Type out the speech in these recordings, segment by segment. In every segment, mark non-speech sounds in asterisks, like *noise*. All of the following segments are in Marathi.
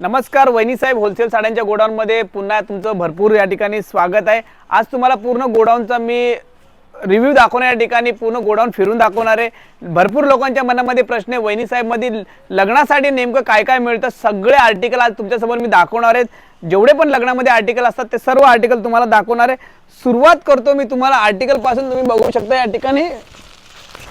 नमस्कार वहिनी साहेब होलसेल साड्यांच्या गोडाऊनमध्ये पुन्हा तुमचं भरपूर या ठिकाणी स्वागत आहे. आज तुम्हाला पूर्ण गोडाऊनचा मी रिव्ह्यू दाखवणार या ठिकाणी पूर्ण गोडाऊन फिरून दाखवणार आहे. भरपूर लोकांच्या मनामध्ये प्रश्न आहे. वहिनीसाहेबमधील लग्नासाठी नेमकं काय काय मिळतं? सगळे आर्टिकल आज तुमच्यासमोर मी दाखवणार आहेत जेवढे पण लग्नामध्ये आर्टिकल असतात ते सर्व आर्टिकल तुम्हाला दाखवणार आहे. सुरुवात करतो मी तुम्हाला. आर्टिकलपासून तुम्ही बघू शकता या ठिकाणी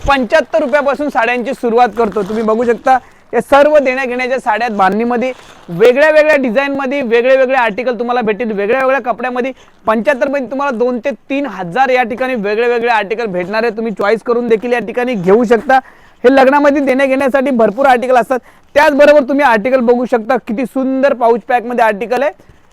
पंच्याहत्तर रुपयापासून साड्यांची सुरुवात करतो. तुम्ही बघू शकता. या सर्व देण्या घेण्याच्या साड्या बांधणीमध्ये वेगळ्या वेगळ्या डिझाईनमध्ये वेगळे वेगळे आर्टिकल तुम्हाला भेटतील वेगळ्या वेगळ्या कपड्यामध्ये. पंच्याहत्तरमध्ये तुम्हाला दोन ते तीन हजार या ठिकाणी वेगळे वेगळे आर्टिकल भेटणार आहे तुम्ही चॉईस करून देखील या ठिकाणी घेऊ शकता. हे लग्नामध्ये देण्या घेण्यासाठी भरपूर आर्टिकल असतात. त्याचबरोबर तुम्ही आर्टिकल बघू शकता. किती सुंदर पाऊच पॅकमध्ये आर्टिकल आहे.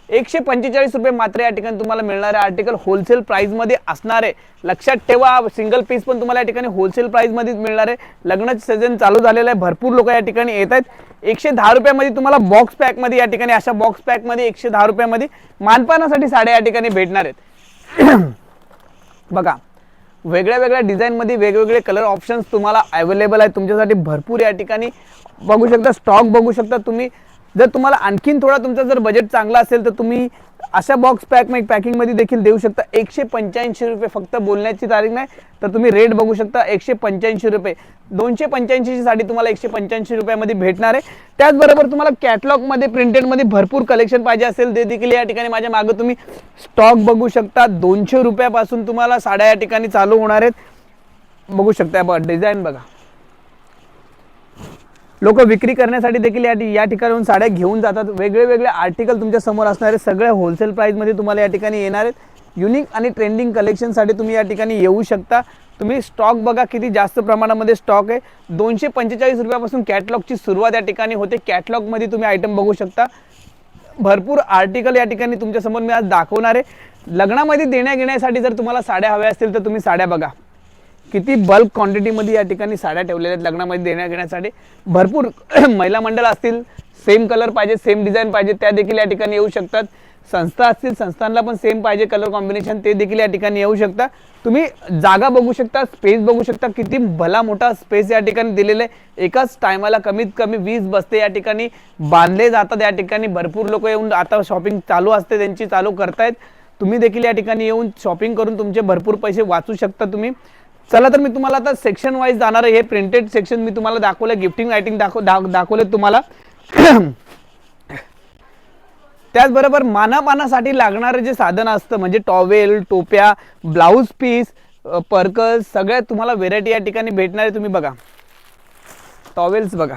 एकशे पंचेचाळीस रुपये मात्र या ठिकाणी तुम्हाला मिळणारे आर्टिकल होलसेल प्राईजमध्ये असणार आहे. लक्षात ठेवा सिंगल पीस पण तुम्हाला या ठिकाणी होलसेल प्राईजमध्येच मिळणार आहे. लग्नाचं सीझन चालू झालेलं आहे. भरपूर लोक या ठिकाणी येत आहेत. एकशे दहा रुपयामध्ये तुम्हाला बॉक्स पॅकमध्ये या ठिकाणी अशा बॉक्स पॅकमध्ये एकशे दहा रुपयामध्ये मानपानासाठी साड्या या ठिकाणी भेटणार आहेत. *clears throat* बघा वेगळ्या वेगळ्या डिझाईनमध्ये वेगवेगळे कलर ऑप्शन्स तुम्हाला अवेलेबल आहेत. तुमच्यासाठी भरपूर या ठिकाणी बघू शकता स्टॉक बघू शकता तुम्ही. जर तुम्हाला आणखीन थोडा तुमचा जर बजेट चांगला असेल तर तुम्ही अशा बॉक्स पॅक पॅकिंगमध्ये देखील देऊ शकता. एकशे पंच्याऐंशी रुपये फक्त बोलण्याची तारीख नाही तर तुम्ही रेट बघू शकता. एकशे पंच्याऐंशी रुपये. दोनशे पंच्याऐंशीची साडी तुम्हाला एकशे पंच्याऐंशी रुपयामध्ये भेटणार आहे. त्याचबरोबर तुम्हाला कॅटलॉगमध्ये प्रिंटेडमध्ये भरपूर कलेक्शन पाहिजे असेल. ते देखील या ठिकाणी माझ्या मागं तुम्ही स्टॉक बघू शकता. दोनशे रुपयापासून तुम्हाला साड्या या ठिकाणी चालू होणार आहेत. बघू शकता डिझाईन बघा. लोक विक्री करण्यासाठी देखील या या ठिकाणाहून साड्या घेऊन जातात. वेगळे वेगळे आर्टिकल तुमच्यासमोर असणारे सगळे होलसेल प्राईजमध्ये तुम्हाला या ठिकाणी येणार आहेत. युनिक आणि ट्रेंडिंग कलेक्शनसाठी तुम्ही या ठिकाणी येऊ शकता. तुम्ही स्टॉक बघा किती जास्त प्रमाणामध्ये स्टॉक आहे. दोनशे पंचेचाळीस रुपयापासून कॅटलॉगची सुरुवात या ठिकाणी होते. कॅटलॉगमध्ये तुम्ही आयटम बघू शकता. भरपूर आर्टिकल या ठिकाणी तुमच्यासमोर मी आज दाखवणार आहे. लग्नामध्ये देण्या घेण्यासाठी जर तुम्हाला साड्या हव्या असतील तर तुम्ही साड्या बघा. किती बल्क क्वांटिटीमध्ये या ठिकाणी साड्या ठेवलेल्या आहेत लग्नामध्ये देण्या घेण्यासाठी भरपूर *clears throat* महिला मंडळ असतील सेम कलर पाहिजे सेम डिझाईन पाहिजे त्या देखील या ठिकाणी येऊ शकतात. संस्था असतील संस्थांना पण सेम पाहिजे कलर कॉम्बिनेशन ते देखील या ठिकाणी येऊ शकता तुम्ही जागा बघू शकता स्पेस बघू शकता किती भला मोठा स्पेस या ठिकाणी दिलेला आहे. एकाच टायमाला कमीत कमी वीस बसते या ठिकाणी बांधले जातात. या ठिकाणी भरपूर लोक येऊन आता शॉपिंग चालू असते त्यांची चालू करतायत. तुम्ही देखील या ठिकाणी येऊन शॉपिंग करून तुमचे भरपूर पैसे वाचू शकता तुम्ही. चला तर मी तुम्हाला आता सेक्शन वाईज जाणार आहे. हे प्रिंटेड सेक्शन मी तुम्हाला दाखवलं गिफ्टिंग रायटिंग दाखव दाख- दाखवले तुम्हाला. *clears throat* त्याचबरोबर मानापानासाठी लागणारं जे साधन असतं म्हणजे टॉवेल टोप्या ब्लाऊज पीस पर्कस सगळ्या तुम्हाला व्हेरायटी या ठिकाणी भेटणार आहे. तुम्ही बघा. टॉवेल्स बघा.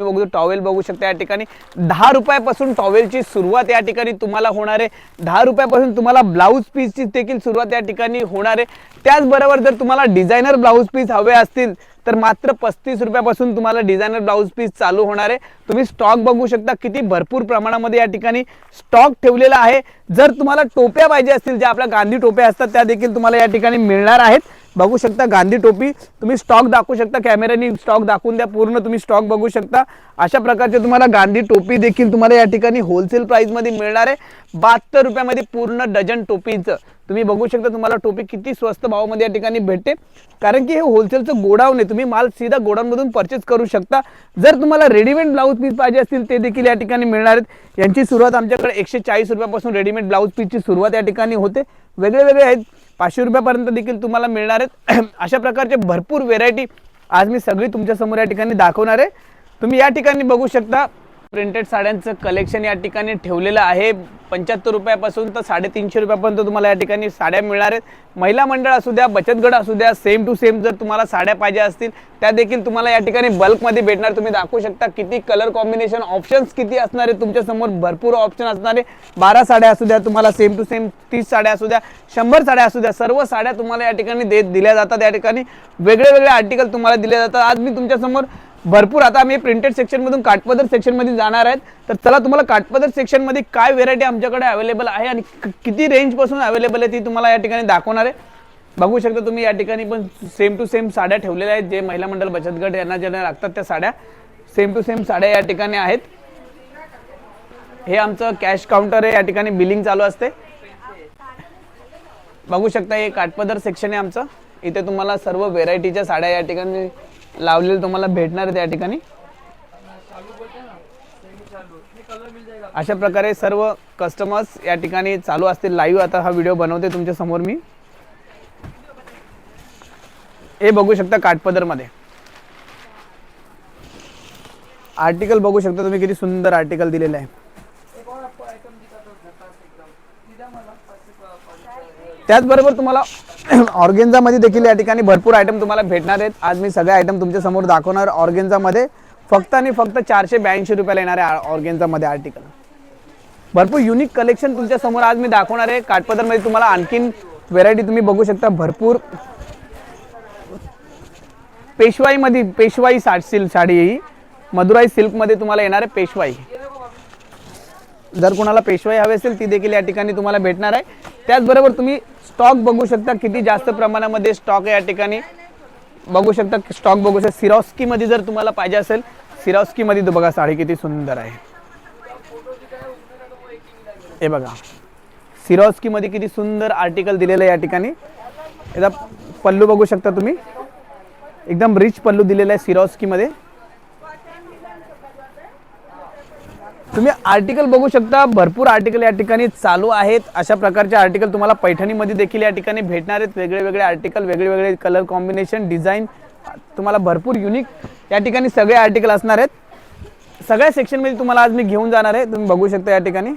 बघू टॉवेल बघू शकता या ठिकाणी. दहा रुपयापासून टॉवेलची सुरुवात या ठिकाणी तुम्हाला होणार आहे. दहा रुपयापासून तुम्हाला ब्लाऊज पीसची देखील सुरुवात या ठिकाणी होणार आहे. त्याचबरोबर जर तुम्हाला डिझायनर ब्लाऊज पीस हवे असतील तर मात्र पस्तीस रुपयापासून तुम्हाला डिझायनर ब्लाऊज पीस चालू होणार आहे. तुम्ही स्टॉक बघू शकता किती भरपूर प्रमाणामध्ये या ठिकाणी स्टॉक ठेवलेला आहे. जर तुम्हाला टोप्या पाहिजे असतील ज्या आपल्या गांधी टोप्या असतात त्या देखील तुम्हाला या ठिकाणी मिळणार आहेत. बघू शकता. गांधी टोपी तुम्ही स्टॉक दाखवू शकता. कॅमेऱ्यानी स्टॉक दाखवून द्या. पूर्ण तुम्ही स्टॉक बघू शकता. अशा प्रकारचे तुम्हाला गांधी टोपी देखील तुम्हाला या ठिकाणी होलसेल प्राईजमध्ये मिळणार आहे. बहात्तर रुपयामध्ये पूर्ण डझन टोपीचं. तुम्ही बघू शकता तुम्हाला टोपी किती स्वस्त भावामध्ये या ठिकाणी भेटते. कारण की हे होलसेलचं गोडाऊन आहे. तुम्ही माल सीधा गोडाऊनमधून परचेस करू शकता. जर तुम्हाला रेडीमेड ब्लाऊज पीस पाहिजे असतील ते देखील या ठिकाणी मिळणार आहेत. यांची सुरुवात आमच्याकडे एकशे चाळीस रुपयापासून रेडीमेड ब्लाऊज पीसची सुरुवात या ठिकाणी होते. वेगळे वेगळे आहेत. पाचशे रुपयापर्यंत देखील तुम्हाला मिळणार आहेत. *clears throat* अशा प्रकारचे भरपूर व्हेरायटी आज मी सगळी तुमच्यासमोर या ठिकाणी दाखवणार आहे. तुम्ही या ठिकाणी बघू शकता प्रिंटेड साड्यांचं कलेक्शन या ठिकाणी ठेवलेलं आहे. पंच्याहत्तर रुपयापासून तर साडेतीनशे रुपयापर्यंत तुम्हाला या ठिकाणी साड्या मिळणार आहेत. महिला मंडळ असू द्या बचत गट असू द्या सेम टू सेम जर तुम्हाला साड्या पाहिजे असतील त्या देखील तुम्हाला या ठिकाणी बल्कमध्ये भेटणार. तुम्ही दाखवू शकता किती कलर कॉम्बिनेशन ऑप्शन्स किती असणार आहे तुमच्यासमोर भरपूर ऑप्शन असणारे बारा साड्या असू द्या तुम्हाला सेम टू सेम तीस साड्या असू द्या शंभर साड्या असू द्या सर्व साड्या तुम्हाला या ठिकाणी देत दिल्या जातात. या ठिकाणी वेगळे वेगळे आर्टिकल तुम्हाला दिले जातात. आज मी तुमच्यासमोर भरपूर. आता आम्ही प्रिंटेड सेक्शनमधून काठपदर सेक्शनमध्ये जाणार आहेत. तर चला तुम्हाला काठपदर सेक्शनमध्ये काय व्हेरायटी आमच्याकडे अवेलेबल आहे आणि किती रेंजपासून अवेलेबल आहे ती तुम्हाला या ठिकाणी दाखवणार आहे. बघू शकता तुम्ही या ठिकाणी पण सेम टू सेम साड्या ठेवलेल्या आहेत. जे महिला मंडळ बचत गट यांना ज्यांना लागतात त्या साड्या सेम टू सेम साड्या या ठिकाणी आहेत. हे आमचं कॅश काउंटर आहे. या ठिकाणी बिलिंग चालू असते. बघू शकता हे काठपदर सेक्शन आहे आमचं. इथे तुम्हाला सर्व व्हेरायटीच्या साड्या या ठिकाणी लावलेले तुम्हाला भेटणार त्या ठिकाणी? अशा प्रकारे सर्व कस्टमर्स या ठिकाणी चालू असतील लाईव्ह आता हा व्हिडिओ बनवते तुमच्यासमोर मी. हे बघू शकता काठपदरमध्ये. आर्टिकल बघू शकता तुम्ही किती सुंदर आर्टिकल दिलेलं आहे. त्याचबरोबर तुम्हाला *clears throat* ऑर्गेन्झामध्ये देखील या ठिकाणी भरपूर आयटम तुम्हाला भेटणार आहेत. आज मी सगळे आयटम तुमच्यासमोर दाखवणार ऑर्गेन्झामध्ये. फक्त आणि फक्त चारशे ब्याऐंशी रुपयाला येणार आहे ऑर्गेन्झामध्ये आर्टिकल भरपूर युनिक कलेक्शन तुमच्यासमोर आज मी दाखवणार आहे. काठपदरमध्ये तुम्हाला आणखीन व्हेरायटी तुम्ही बघू शकता. भरपूर पेशवाईमध्ये पेशवाई साठ सिल्क साडी ही. मदुराई सिल्कमध्ये तुम्हाला येणार आहे पेशवाई. जर कोणाला पेशवाई हवी असेल ती देखील या ठिकाणी तुम्हाला भेटणार आहे. त्याचबरोबर तुम्ही स्टॉक बघू शकता किती जास्त प्रमाणामध्ये स्टॉक आहे या ठिकाणी. बघू शकता स्टॉक बघू शकता. सिरॉस्कीमध्ये जर तुम्हाला पाहिजे असेल सिरॉस्कीमध्ये तो बघा साडी किती सुंदर आहे. हे बघा. सिरॉस्कीमध्ये किती सुंदर आर्टिकल दिलेलं आहे या ठिकाणी. याचा पल्लू बघू शकता तुम्ही. एकदम रिच पल्लू दिलेला आहे सिरॉस्कीमध्ये तुम्ही आर्टिकल बघू शकता. भरपूर आर्टिकल या ठिकाणी चालू आहेत. अशा प्रकारचे आर्टिकल तुम्हाला पैठणीमध्ये देखील या ठिकाणी भेटणार आहेत. वेगळे वेगळे आर्टिकल वेगळे वेगळे कलर कॉम्बिनेशन डिझाईन तुम्हाला भरपूर युनिक या ठिकाणी सगळे आर्टिकल असणार आहेत. सगळ्या सेक्शनमध्ये तुम्हाला आज मी घेऊन जाणार आहे. तुम्ही बघू शकता या ठिकाणी.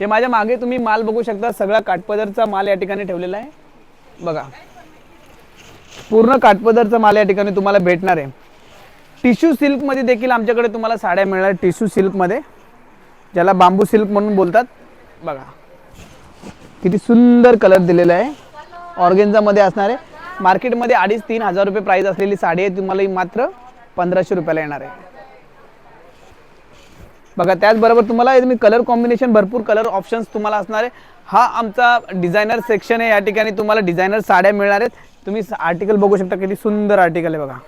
हे माझ्या मागे तुम्ही माल बघू शकता. सगळा काठपदरचा माल या ठिकाणी ठेवलेला आहे. बघा. पूर्ण काठपदरचा माल या ठिकाणी तुम्हाला भेटणार आहे. टिश्यू सिल्कमध्ये देखील आमच्याकडे तुम्हाला साड्या मिळणार टिश्यू सिल्कमध्ये ज्याला बांबू सिल्क म्हणून बोलतात. बघा किती सुंदर कलर दिलेला आहे. ऑर्गेन्झामध्ये असणार. आहे मार्केटमध्ये अडीच तीन हजार रुपये प्राईस असलेली साडी आहे. तुम्हाला ही मात्र पंधराशे रुपयाला येणार आहे. बघा त्याचबरोबर तुम्हाला मी कलर कॉम्बिनेशन भरपूर कलर ऑप्शन्स तुम्हाला असणार आहे. हा आमचा डिझायनर सेक्शन आहे. या ठिकाणी तुम्हाला डिझायनर साड्या मिळणार आहेत. तुम्ही आर्टिकल बघू शकता. किती सुंदर आर्टिकल आहे बघा.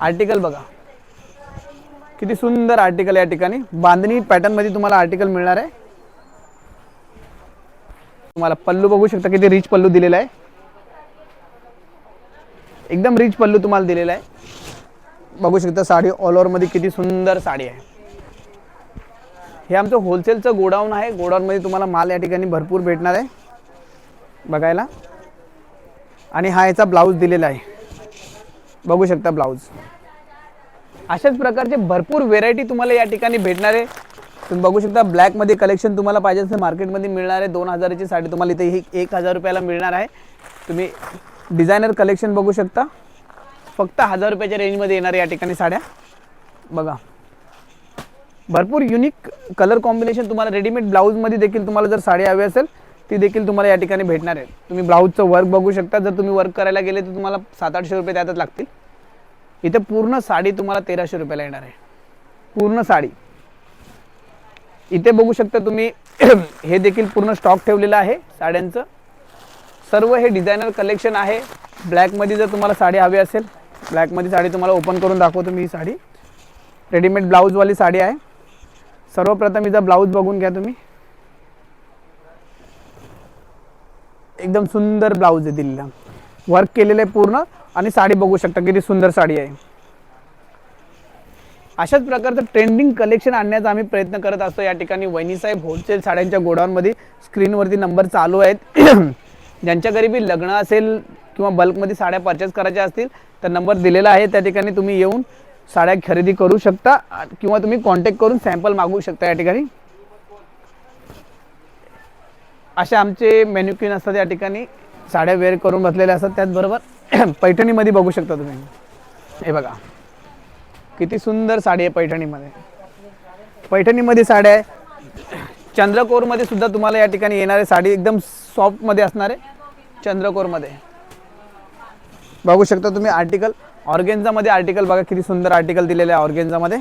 आर्टिकल बघा. किती सुंदर आर्टिकल या ठिकाणी. बांधणी पॅटर्नमध्ये तुम्हाला आर्टिकल मिळणार आहे. तुम्हाला पल्लू बघू शकता किती रिच पल्लू दिलेला आहे. एकदम रिच पल्लू तुम्हाला दिलेला आहे. बघू शकता साडी ऑल ओव्हरमध्ये किती सुंदर साडी आहे. हे आमचं होलसेलचं गोडाऊन आहे. गोडाऊनमध्ये तुम्हाला माल या ठिकाणी भरपूर भेटणार आहे. बघायला. आणि हा याचा ब्लाऊज दिलेला आहे. बघू शकता ब्लाऊज अशाच प्रकारचे भरपूर व्हेरायटी तुम्हाला या ठिकाणी भेटणार आहे. तुम्ही बघू शकता ब्लॅकमध्ये कलेक्शन तुम्हाला पाहिजे असेल मार्केटमध्ये मिळणार आहे. दोन हजाराची साडी तुम्हाला इथे ही एक हजार रुपयाला मिळणार आहे. तुम्ही डिझायनर कलेक्शन बघू शकता. फक्त हजार रुपयाच्या रेंजमध्ये येणार या ठिकाणी साड्या. बघा. भरपूर युनिक कलर कॉम्बिनेशन तुम्हाला रेडीमेड ब्लाऊजमध्ये देखील तुम्हाला जर साडी हवी असेल ती देखील तुम्हाला या ठिकाणी भेटणार आहे. तुम्ही ब्लाऊजचं वर्क बघू शकता. जर तुम्ही वर्क करायला गेले तर तुम्हाला सात आठशे रुपये त्यातच लागतील. इथे पूर्ण साडी तुम्हाला तेराशे रुपयाला येणार आहे. पूर्ण साडी. इथे बघू शकता तुम्ही *clears throat* हे देखील पूर्ण स्टॉक ठेवलेलं आहे साड्यांचं. सर्व हे डिझायनर कलेक्शन आहे. ब्लॅकमध्ये जर तुम्हाला साडी हवी असेल ब्लॅकमध्ये साडी तुम्हाला ओपन करून दाखवतो मी ही साडी. रेडीमेड ब्लाऊजवाली साडी आहे. सर्वप्रथम हिचा ब्लाऊज बघून घ्या तुम्ही. एकदम सुंदर ब्लाऊज आहे दिलेला. वर्क केलेलं आहे पूर्ण आणि साडी बघू शकता किती सुंदर साडी आहे. अशाच प्रकारचं ट्रेंडिंग कलेक्शन आणण्याचा आम्ही प्रयत्न करत असतो. या ठिकाणी वहिनीसाहेब होलसेल साड्यांच्या गोडाऊनमध्ये स्क्रीनवरती नंबर चालू आहेत. *clears throat* ज्यांच्या घरी बी लग्न असेल किंवा बल्कमध्ये साड्या परचेस करायच्या असतील तर नंबर दिलेला आहे. त्या ठिकाणी तुम्ही येऊन साड्या खरेदी करू शकता किंवा तुम्ही कॉन्टॅक्ट करून सॅम्पल मागवू शकता या ठिकाणी. असे आमचे मेन्युक्विन असतात या ठिकाणी. साड्या वेअर करून बसलेल्या असतात त्याचबरोबर *clears throat* पैठणीमध्ये बघू शकता तुम्ही. हे बघा. किती सुंदर साडी आहे पैठणीमध्ये. पैठणीमध्ये साड्या आहे. चंद्रकोरमध्ये सुद्धा तुम्हाला या ठिकाणी येणारे साडी एकदम सॉफ्टमध्ये असणार आहे चंद्रकोरमध्ये. बघू शकता तुम्ही आर्टिकल ऑर्गेन्झामध्ये आर्टिकल बघा किती सुंदर आर्टिकल दिलेले आहे ऑर्गेन्झामध्ये.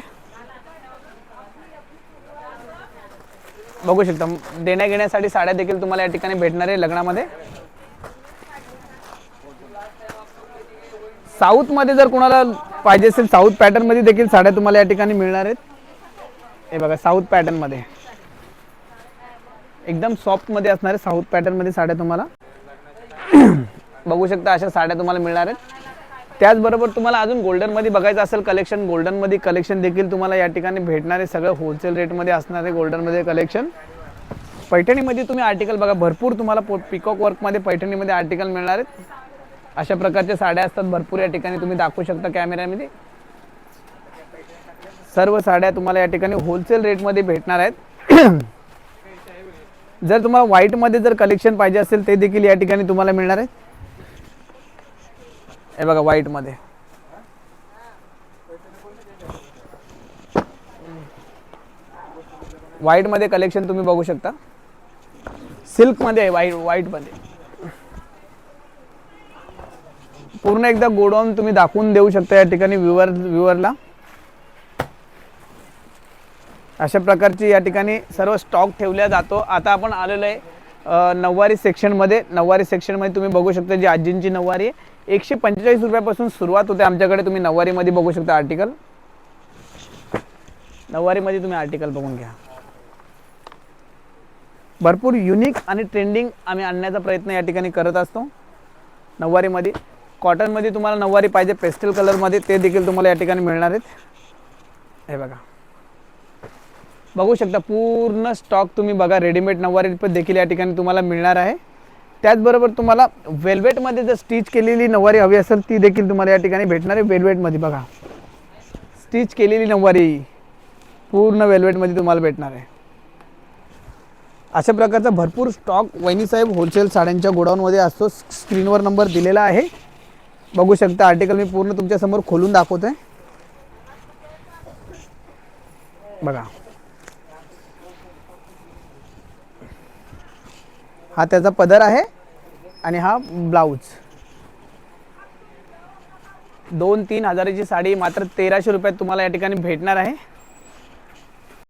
बघू शकता. देण्या घेण्यासाठी साड्या देखील तुम्हाला या ठिकाणी भेटणार आहे लग्नामध्ये. साऊथमध्ये जर कोणाला पाहिजे असेल साऊथ पॅटर्नमध्ये देखील साड्या तुम्हाला या ठिकाणी मिळणार आहेत. हे बघा साऊथ पॅटर्नमध्ये. एकदम सॉफ्टमध्ये असणार आहे साऊथ पॅटर्नमध्ये साड्या तुम्हाला. *clears throat* बघू शकता अशा साड्या तुम्हाला मिळणार आहेत. त्याचबरोबर तुम्हाला अजून गोल्डनमध्ये बघायचं असेल कलेक्शन गोल्डनमध्ये कलेक्शन देखील तुम्हाला या ठिकाणी भेटणारे सगळं होलसेल रेटमध्ये असणारे गोल्डनमध्ये कलेक्शन पैठणीमध्ये तुम्ही आर्टिकल बघा भरपूर तुम्हाला पो पिकॉक वर्कमध्ये पैठणीमध्ये आर्टिकल मिळणार आहेत. अशा प्रकारच्या साड्या असतात भरपूर या ठिकाणी तुम्ही दाखवू शकता कॅमेऱ्यामध्ये सर्व साड्या तुम्हाला या ठिकाणी होलसेल रेटमध्ये भेटणार आहेत. *clears throat* जर तुम्हाला व्हाईटमध्ये जर कलेक्शन पाहिजे असेल ते देखील या ठिकाणी तुम्हाला मिळणार आहे. हे बघा व्हाईटमध्ये व्हाईटमध्ये कलेक्शन तुम्ही बघू शकता. सिल्कमध्ये आहे व्हाईट व्हाईटमध्ये पूर्ण एकदा गोडाऊन तुम्ही दाखवून देऊ शकता या ठिकाणी व्ह्युअर व्ह्युअरला अशा प्रकारची या ठिकाणी सर्व स्टॉक ठेवला जातो. आता आपण आलेलो आहे नऊवारी सेक्शनमध्ये नऊवारी सेक्शनमध्ये तुम्ही बघू शकता जी आजींची नऊवारी आहे. एकशे पंचेचाळीस रुपयापासून सुरुवात होते आमच्याकडे. तुम्ही नऊवारीमध्ये बघू शकता आर्टिकल नऊवारीमध्ये तुम्ही आर्टिकल बघून घ्या. भरपूर युनिक आणि ट्रेंडिंग आम्ही आणण्याचा प्रयत्न या ठिकाणी करत असतो. नऊवारीमध्ये. कॉटनमध्ये तुम्हाला नऊवारी पाहिजे पेस्टल कलरमध्ये ते देखील तुम्हाला या ठिकाणी मिळणार आहेत. हे बघा. बघू शकता पूर्ण स्टॉक तुम्ही बघा रेडीमेड नऊवारी पण देखील या ठिकाणी तुम्हाला मिळणार आहे. त्याचबरोबर तुम्हाला वेल्वेटमध्ये जर स्टिच केलेली नऊवारी हवी असेल ती देखील तुम्हाला या ठिकाणी भेटणार आहे वेल्वेटमध्ये बघा. स्टिच केलेली नऊवारी पूर्ण वेल्वेटमध्ये तुम्हाला भेटणार आहे. अशा प्रकारचा भरपूर स्टॉक वहिनीसाहेब होलसेल साड्यांच्या गोडाऊनमध्ये असतो. स्क्रीनवर नंबर दिलेला आहे. बघू शकता आर्टिकल मी पूर्ण तुमच्यासमोर खोलून दाखवतोय. बघा. हा त्याचा पदर आहे आणि हा ब्लाऊज. दोन तीन हजाराची साडी मात्र तेराशे रुपयात तुम्हाला या ठिकाणी भेटणार आहे.